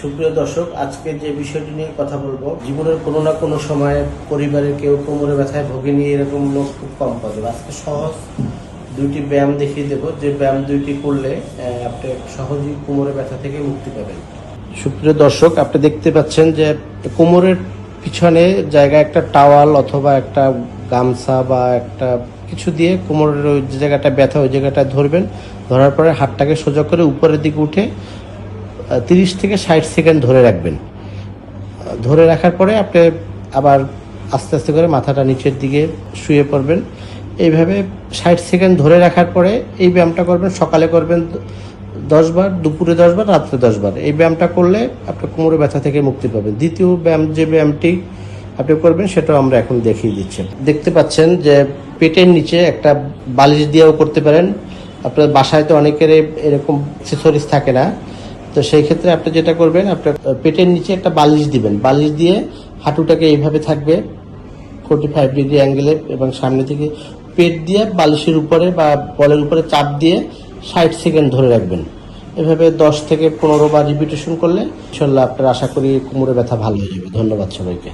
সুপ্রিয় দর্শক, আজকে যে বিষয়টি নিয়ে কথা বলব, জীবনের কোনো না কোনো সময় পরিবারের কেউ কোমরে ব্যথায় ভোগে নিয়ে এরকম লোক খুব কম যাবে আজকে সহজ দুইটি ব্যায়াম দেখিয়ে দেবো। যে ব্যায়াম দুইটি করলে আপনি সহজেই কোমরে ব্যথা থেকে মুক্তি পাবেন। সুপ্রিয় দর্শক, আপনি দেখতে পাচ্ছেন যে কোমরের পিছনে জায়গায় একটা টাওয়াল অথবা একটা গামছা বা একটা কিছু দিয়ে কোমরের ওই জায়গাটা ব্যথা, ওই জায়গাটা ধরবেন। ধরার পরে হাতটাকে সোজা করে উপরের দিকে উঠে তিরিশ থেকে ষাট সেকেন্ড ধরে রাখবেন। ধরে রাখার পরে আপনি আবার আস্তে আস্তে করে মাথাটা নিচের দিকে শুয়ে পড়বেন। এইভাবে ষাট সেকেন্ড ধরে রাখার পরে এই ব্যায়ামটা করবেন। সকালে করবেন দশ বার, দুপুরে দশ বার, রাত্রে দশ বার। এই ব্যায়ামটা করলে আপনি কোমরে ব্যথা থেকে মুক্তি পাবেন। দ্বিতীয় ব্যায়াম যে ব্যায়ামটি আপনি করবেন, সেটাও আমরা এখন দেখিয়ে দিচ্ছি। দেখতে পাচ্ছেন যে পেটের নিচে একটা বালিশ দিয়েও করতে পারেন। আপনার বাসায় তো অনেকের এরকম অ্যাক্সেসরিজ থাকে না। তো সেই ক্ষেত্রে আপনি যেটা করবেন, আপনার পেটের নিচে একটা বালিশ দিবেন। বালিশ দিয়ে হাঁটুটাকে এইভাবে থাকবে ফোর্টি ফাইভ ডিগ্রি অ্যাঙ্গেলে এবং সামনে থেকে পেট দিয়ে বালিশের উপরে বা বলের উপরে চাপ দিয়ে ষাট সেকেন্ড ধরে রাখবেন। এভাবে দশ থেকে পনেরো বার রিপিটেশন করলে ইনশাল্লাহ আপনার আশা করি কোমরে ব্যথা ভালো হয়ে যাবে। ধন্যবাদ সবাইকে।